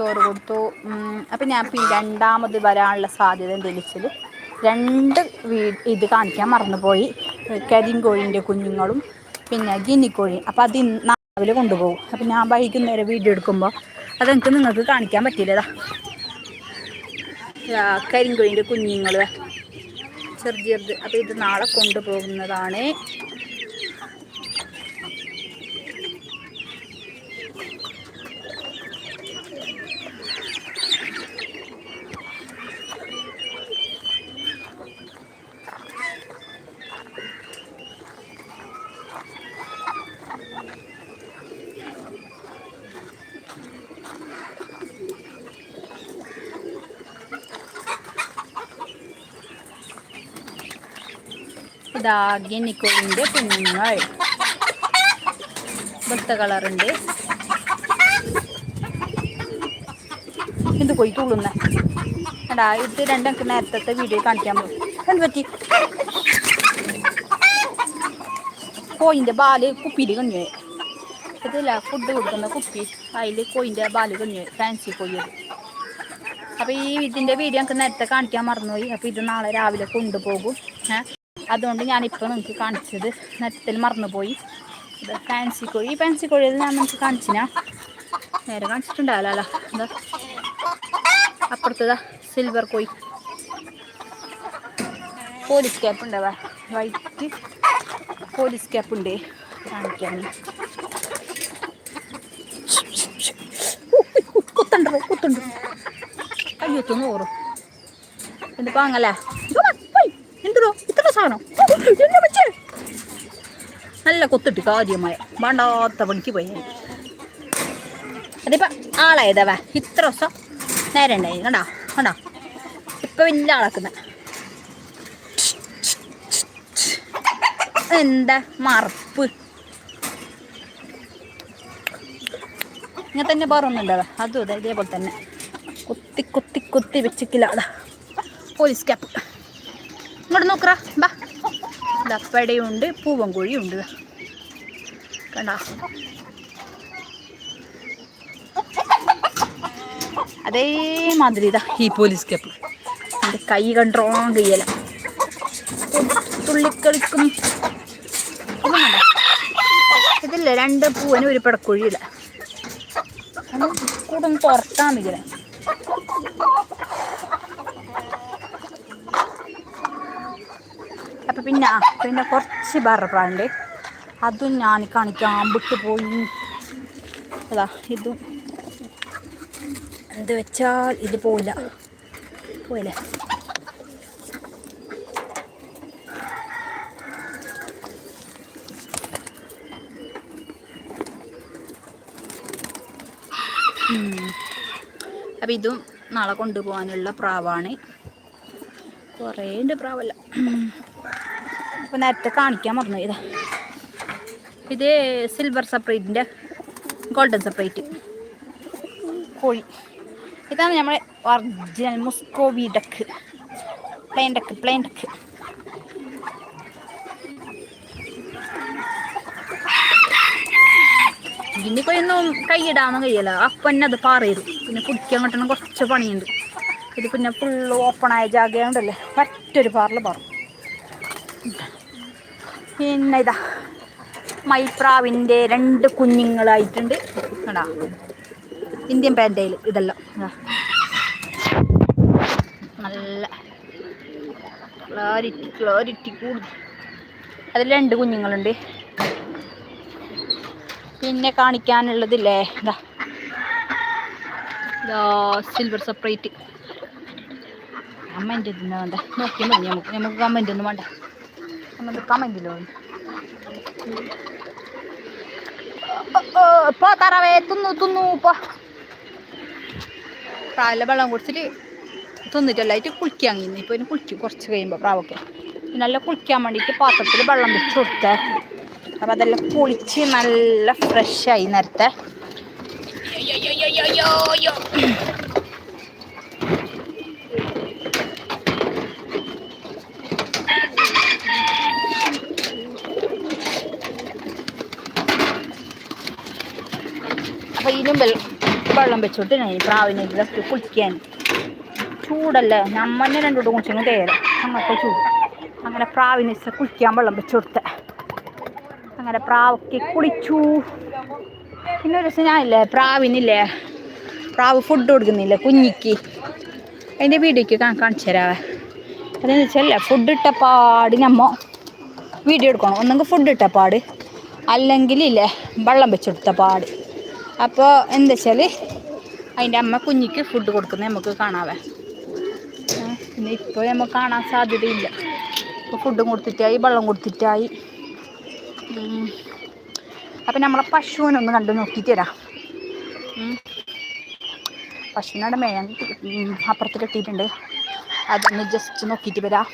ചോറ് കൊടുത്തു. അപ്പം ഞാൻ ഇപ്പം രണ്ടാമത് വരാനുള്ള സാധ്യത എന്തെങ്കിലും രണ്ട് ഇത് കാണിക്കാൻ മറന്നുപോയി. കരിങ്കോഴിന്റെ കുഞ്ഞുങ്ങളും പിന്നെ ഗിനിക്കോഴി അപ്പോൾ അത് ഇന്ന് രാവിലെ കൊണ്ടുപോകും. അപ്പം ഞാൻ വൈകുന്നേരം വീഡിയോ എടുക്കുമ്പോൾ അതെനിക്ക് നിങ്ങൾക്ക് കാണിക്കാൻ പറ്റില്ലതാ കരിങ്കോഴിന്റെ കുഞ്ഞുങ്ങൾ ചെറു ചെറുത് അപ്പോൾ ഇത് നാളെ കൊണ്ടുപോകുന്നതാണ്. ഇതാ നിക്കോളിന്റെ കുഞ്ഞുങ്ങൾ. വെളുത്ത കളറുണ്ട്. എന്ത് പോയി തുള്ളുന്ന എടാ ഇത് രണ്ടൊക്കെ നേരത്തെ വീഡിയോ കാണിക്കാൻ പോകും എന്ത് പറ്റി? കോയിന്റെ ബാൽ കുപ്പിയിൽ കഞ്ഞു ഇതില്ല ഫുഡ് കൊടുക്കുന്ന കുപ്പി. അതിൽ കോയിന്റെ ബാൽ കഞ്ഞു ഫാൻസി കോയി അത്. അപ്പോൾ ഈ ഇതിന്റെ വീഡിയോ നമുക്ക് നേരത്തെ കാണിക്കാൻ മറന്നുപോയി. അപ്പോൾ ഇത് നാളെ രാവിലെ കൊണ്ടുപോകും. ഏഹ് അതുകൊണ്ട് ഞാനിപ്പോൾ നിങ്ങൾക്ക് കാണിച്ചത് നെറ്റത്തിൽ മറന്നുപോയി. ഇത് ഫാൻസി കോഴി. ഈ ഫാൻസി കോഴിയിൽ ഞാൻ നിങ്ങൾക്ക് കാണിച്ചിനാ? നേരെ കാണിച്ചിട്ടുണ്ടാവില്ല എന്താ അപ്പുറത്തതാ സിൽവർ കോഴി. പോലീസ് ക്യാപ്പ് ഉണ്ടാവാ വൈറ്റ് പോലീസ് ക്യാപ്പ് ഉണ്ട്. കാണിക്കാൻ കുത്തണ്ടോ കുത്തുണ്ട്. അയ്യോ നൂറ് എന്ത് പാങ്ങല്ലേ? എന്തോ സാധനം. നല്ല കൊത്തിട്ട് കാര്യമായ വേണ്ടാത്ത പണിക്ക് പോയി. അതിപ്പോ ആളായതവ. ഇത്ര ദിവസം നേരെ ഉണ്ടായി കണ്ടോ? കണ്ടോ? ഇപ്പൊ വലിയ ആളാക്കുന്ന. എന്താ മറപ്പ്? ഇങ്ങനെ തന്നെ പറഞ്ഞുണ്ടാവ അതും അതെ ഇതേപോലെ തന്നെ. കൊത്തി കൊത്തി കുത്തി വെച്ചിക്കില്ല. Police cap. ഇങ്ങോട്ട് നോക്കറ. ബാ. ദപ്പടയുണ്ട് പൂവൻകോഴിയുണ്ട് കണ്ട? അതേമാതിരി ഇതാ ഈ പോലീസ് ക്യാപ്പ് എന്റെ കൈ കണ്ടോ കയ്യല തുള്ളിക്കളിക്കും ഇതില്ല രണ്ട് പൂവന് ഒരു പടക്കുഴിയില്ല കൂടെ ഒന്ന് തുറക്കാൻ അപ്പം പിന്നെ പിന്നെ കുറച്ച് ബറപ്പുണ്ട് അതും ഞാൻ കാണിക്കാൻ വിട്ടു പോയി. അതാ ഇതും. എന്ത് വെച്ചാൽ ഇത് പോയില്ല? പോയില്ലേ അപ്പം ഇതും നാളെ കൊണ്ടുപോകാനുള്ള പ്രാവാണ്. കുറേ ഉണ്ട് പ്രാവല്ല. അപ്പോൾ നേരത്തെ കാണിക്കാൻ മറന്നു ഇതാ ഇത് സിൽവർ സെപ്പറേറ്റിന്റെ ഗോൾഡൻ സെപ്പറേറ്റ് കോഴി. ഇതാണ് നമ്മൾ original Muscovy duck plain duck plain duck ഇതിന്റെ കൊയൊന്നും കൈയിടാനൊന്നും കഴിയല്ല. അപ്പം അത് പാറയിടും. പിന്നെ കുടിക്കാൻ കിട്ടണം കുറച്ച് പണിയുണ്ട്. ഇത് പിന്നെ ഫുള്ള് ഓപ്പണായ ജാഗയുണ്ടല്ലേ? മറ്റൊരു പാറിൽ പാറും. പിന്നെ ഇതാ മൈപ്രാവിന്റെ രണ്ട് കുഞ്ഞുങ്ങളായിട്ടുണ്ട്. കണ്ടാ? ഇന്ത്യൻ പാൻഡയിൽ ഇതെല്ലാം. ഇതാ. നല്ല ക്ലാരിറ്റി ക്ലാരിറ്റി കൂടുതൽ. അതിൽ രണ്ട് കുഞ്ഞുങ്ങളുണ്ട്. പിന്നെ കാണിക്കാനുള്ളതില്ലേ? ഇതാ. ഇതാ സിൽവർ സെപ്പറേറ്റ് കമന്റ് ഇതിന് വേണ്ട. നോക്കിയാൽ മതി. നമുക്ക് നമുക്ക് കമന്റ് ഒന്നും വേണ്ട. നമുക്ക് കമന്റിലോ പോ തറവേ തിന്നു തിന്നു പോ. പ്രാവിലെ വെള്ളം കുടിച്ചിട്ട് തിന്നിട്ടല്ലായിട്ട് കുളിക്കാൻ കഴിഞ്ഞു ഇപ്പോൾ കുളിക്കും കുറച്ച് കഴിയുമ്പോൾ പ്രാവൊക്കെ. നല്ല കുളിക്കാൻ വേണ്ടിയിട്ട് പാത്രത്തിൽ വെള്ളം വെച്ച് കൊടുത്തേ. അപ്പം അതെല്ലാം കുളിച്ച് നല്ല ഫ്രഷായി നേരത്തെ. അപ്പം ഇതിനും വെള്ളം വെള്ളം വെള്ളം വെച്ചോട്ട് ഞാൻ പ്രാവിനെ ജസ്റ്റ് കുളിക്കാൻ. ചൂടല്ലേ? നമ്മന്നെ രണ്ടോട്ട് കുളിച്ചെങ്കിൽ തേര. അങ്ങനത്തെ ചൂട്. അങ്ങനെ പ്രാവിനെ കുളിക്കാൻ വെള്ളം വെച്ച് അങ്ങനെ പ്രാവൊക്കെ കുളിച്ചു. പിന്നെ ഒരു ദിവസം ഞാനില്ലേ പ്രാവിനില്ലേ പ്രാവ് ഫുഡ് കൊടുക്കുന്നില്ലേ കുഞ്ഞിക്ക്. അതിന്റെ വീഡിയോക്ക് കാണിച്ചു തരാവേ. അതെന്ന് വെച്ചല്ലേ ഫുഡ് ഇട്ട പാട് നമ്മ വീഡിയോ എടുക്കണം. ഒന്നെങ്കിൽ ഫുഡ് ഇട്ട പാട്. അല്ലെങ്കിൽ ഇല്ലേ വെള്ളം വെച്ചെടുത്ത പാട്. അപ്പോൾ എന്താ വെച്ചാൽ അതിന്റെ അമ്മ കുഞ്ഞിക്ക് ഫുഡ് കൊടുക്കുന്നത് നമുക്ക് കാണാവേ. പിന്നെ ഇപ്പോൾ നമുക്ക് കാണാൻ സാധ്യതയില്ല. ഇപ്പോൾ ഫുഡും കൊടുത്തിട്ടായി വെള്ളം കൊടുത്തിട്ടായി. അപ്പം നമ്മളെ പശുവിനൊന്ന് കണ്ടു നോക്കിയിട്ട് തരാം പശുവിനോട് മേയാൻ അപ്പുറത്ത് കെട്ടിയിട്ടുണ്ട്. അതൊന്ന് ജസ്റ്റ് നോക്കിയിട്ട് വരാം.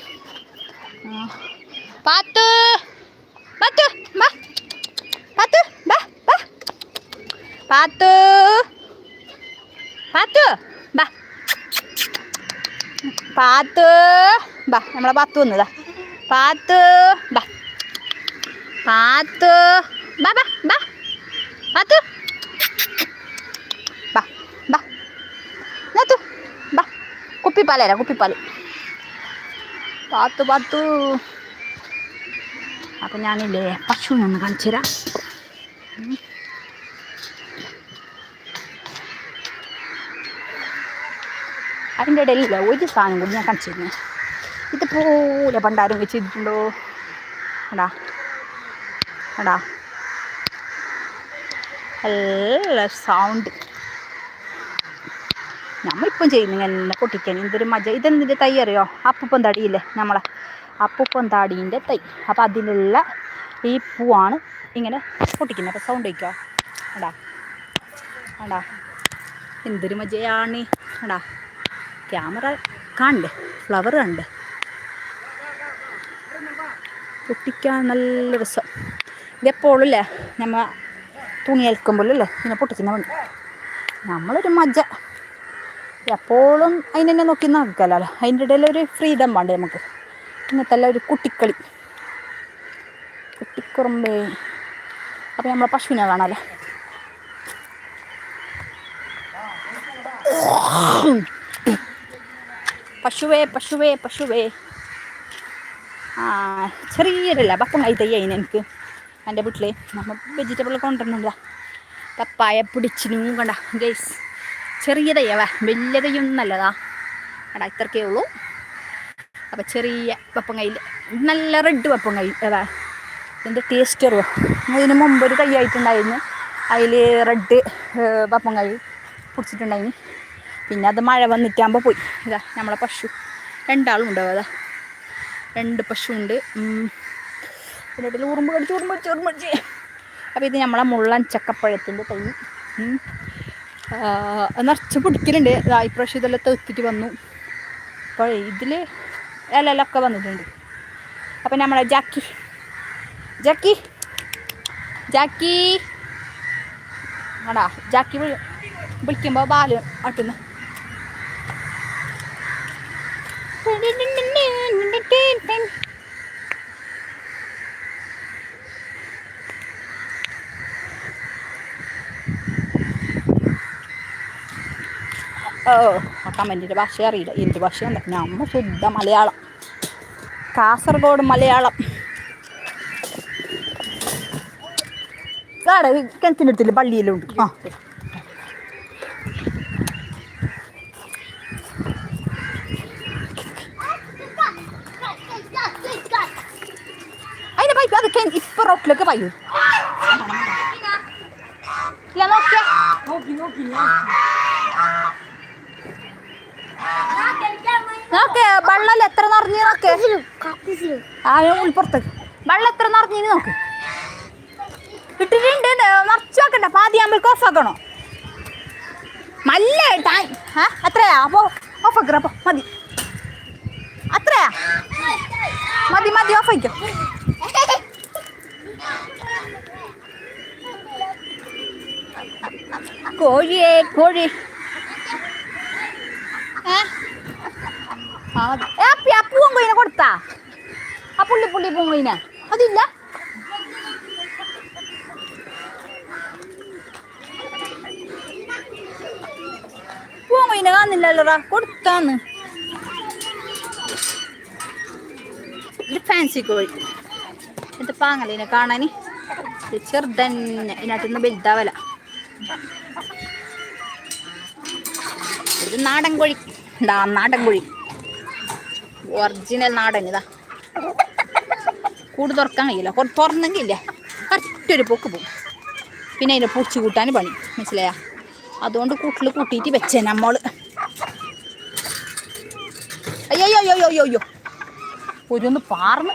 പാത്തു! പാത്തു ബാ ബാ പാത്തു പാത്തു ബാ പാത്തു ബാ നമ്മളെ പാത്തു വന്നതാ പാത്തു ബാ പാത്തു ബാ ബാ ബാ പാത്തു ബാ ബാ നത്തു ബാ കുപ്പിപ്പാൽ തരാം കുപ്പിപ്പാൽ പാത്തു പാത്തു അപ്പം ഞാനില്ലേ പശുവിനെ ഒന്ന് കാണിച്ചു തരാം അതിന്റെ ഇടയിലില്ല ഒരു സാധനം കൂടി ഞാൻ കാണിച്ചു തരുന്നത് ഇതുപോലെ പണ്ടാരും വെച്ചിട്ടുണ്ടോ എടാ എടാ. നല്ല സൗണ്ട് നമ്മളിപ്പം ചെയ്യുന്ന ഇങ്ങനെ പൊട്ടിക്കാൻ. എന്തൊരു മജ ഇതെന്തിന്റെ തൈ അറിയോ? അപ്പൂപ്പം തടിയില്ലേ നമ്മളെ? അപ്പൂപ്പം താടീന്റെ തൈ. അപ്പം അതിലുള്ള ഈ പൂവാണ് ഇങ്ങനെ പൊട്ടിക്കുന്നത്. അപ്പം സൗണ്ട് വയ്ക്കുക എടാ എടാ. എന്തൊരു മജയാണ്. എടാ. ക്യാമറ കാണണ്ടേ ഫ്ലവർ കണ്ട്. പൊട്ടിക്കാൻ നല്ല രസം. ഇതെപ്പോഴും അല്ലേ നമ്മൾ തുണി അലക്കുമ്പോഴല്ലേ ഇങ്ങനെ പൊട്ടിക്കുന്ന പണി നമ്മളൊരു മജ്ജ. എപ്പോഴും അതിനെ നോക്കി നടക്കല്ലോ അതിന്റെ ഇടയിൽ ഒരു ഫ്രീഡം വേണ്ട നമുക്ക്. ഇങ്ങനത്തെ ഒരു കുട്ടിക്കളി. കുട്ടിക്കുറുമ്പേ. അപ്പം നമ്മളെ പശുവിനെ കാണാമല്ലോ പശുവേ പശുവേ പശുവേ. ആ ചെറിയൊരല്ല പപ്പം കൈ തയ്യ എനിക്ക് എന്റെ വീട്ടിൽ നമ്മൾ വെജിറ്റബിൾ കൊണ്ടുവരുന്നില്ല പപ്പായ പിടിച്ചിനും കണ്ട ഗൈസ് ചെറിയ തയ്യവ വലിയ തയ്യൊന്നും നല്ലതാ. എടാ ഇത്രക്കേ ഉള്ളൂ. അപ്പം ചെറിയ പപ്പം കയ്യിൽ നല്ല റെഡ് കൈ അതാ ഇതിന്റെ ടേസ്റ്റ് അറിയോ? ഇതിന് മുമ്പ് ഒരു തൈ ആയിട്ടുണ്ടായിരുന്നു അതിൽ റെഡ് കൈ പിടിച്ചിട്ടുണ്ടായിരുന്നു പിന്നെ അത് മഴ വന്നിട്ടാകുമ്പോൾ പോയി. ഇതാ നമ്മളെ പശു. രണ്ടാളും ഉണ്ടാവും അതാ. രണ്ട് പശു ഉണ്ട് പിന്നെ ഇതിൽ ഉറുമ്പ് കടിച്ച് ഉറുമ്പ് കടിച്ച് ഉറുമ്പ് കടിച്ച്. അപ്പോൾ ഇത് നമ്മളെ മുള്ളൻ ചക്കപ്പഴത്തിന്റെ തൈ. നിറച്ച് പിടിക്കലുണ്ട്. ഇപ്രാവശ്യം ഇതെല്ലാം തെത്തിട്ട് വന്നു. അപ്പോൾ ഇതിൽ ഇലയിലൊക്കെ വന്നിട്ടുണ്ട്. അപ്പം നമ്മളെ ജാക്കി. ജാക്കി. ജാക്കി. ആടാ ജാക്കി വിളി വിളിക്കുമ്പോൾ ബാൽ ആട്ടുന്നു. ഓ ആ കമന്റിന്റെ ഭാഷ അറിയില്ല. എന്ത് ഭാഷയുണ്ട് നമ്മ ശുദ്ധ മലയാളം. കാസർഗോഡ് മലയാളം. കാട കിണറ്റിന്റെ അടുത്തില്ല പള്ളിയിലുണ്ട് ആ അതിന്റെ പൈപ്പ് അത് കെ- ഇപ്പൊ റോട്ടിലേക്ക് പയ്യൂ ഇല്ല നോക്കിയ. നോക്കേ വെള്ളം എത്ര നിറഞ്ഞു നോക്കേ. ആ ഉൾപ്പുറത്ത് വെള്ളം എത്ര നിറഞ്ഞു നോക്ക്. ഇട്ടിട്ടുണ്ട് നിറച്ചു നോക്കണ്ട പാതിയാകുമ്പോഴേക്കും ഓഫ് ആക്കണോ? നല്ല ടാൻ ആ അത്രയാ? അപ്പോ ഓഫ് ആക്കറ അപ്പൊ മതി. അത്രയാ? മതി മതി ഓഫ് ആയിക്കോ. കോഴിയേ കോഴി? ആ, കൊടുത്താ. ആ പുള്ളി പുള്ളി പൂവൻ കോഴിനെ. അതില്ല. കോയിനെ കാണുന്നില്ലല്ലോടാ. കൊടുത്താന്ന്. ഇത് ഫാൻസി കോഴി. എന്നിട്ട് പാങ്ങലിനെ കാണാൻ ചെറുതന്നെ. ഇതിനകത്തുനിന്ന് വലുതാവല ഇത് നാടൻ കോഴി. ഇതാ നാടൻ കോഴി. ഒറിജിനൽ നാടൻ ഇതാ. കൂട് തുറക്കാൻ കഴിയില്ല. തുറന്നെങ്കിൽ ഇല്ല കറക്റ്റൊരു പൊക്ക് പോകും. പിന്നെ അതിനെ പൊടിച്ച് കൂട്ടാൻ പണി. മനസ്സിലായാ? അതുകൊണ്ട് കൂട്ടിൽ കൂട്ടിയിട്ട് വെച്ചേ നമ്മൾ അയ്യോ അയ്യോ അയ്യോ അയ്യോ അയ്യോ. ഒരു ഒന്ന് പാർന്ന്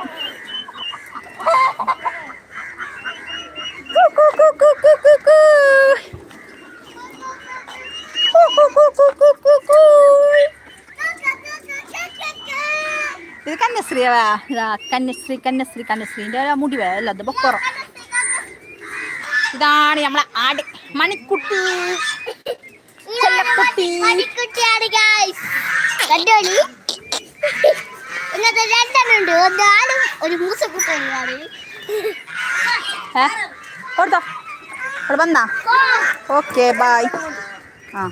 കു, കു, കു, കു, കു, കു, കു. കു, കു, കു, കു, കു, കു, കു. ഇത് കന്യശ്രീയാ ഇതാ കന്യശ്രീ കന്യശ്രീ കന്യശ്രീന്റെ മുടി അല്ല? അത് ബൊക്കറം ഇതാണ് നമ്മളെ ആട്. മണിക്കുട്ടി. മണിക്കുട്ടിയാണ് കണ്ടോളി? ഇന്നത്തെ ഒന്നാളും ഒരു ഏ? കൊടുത്തോ വന്നാ? ഓക്കെ ബായ് ആ.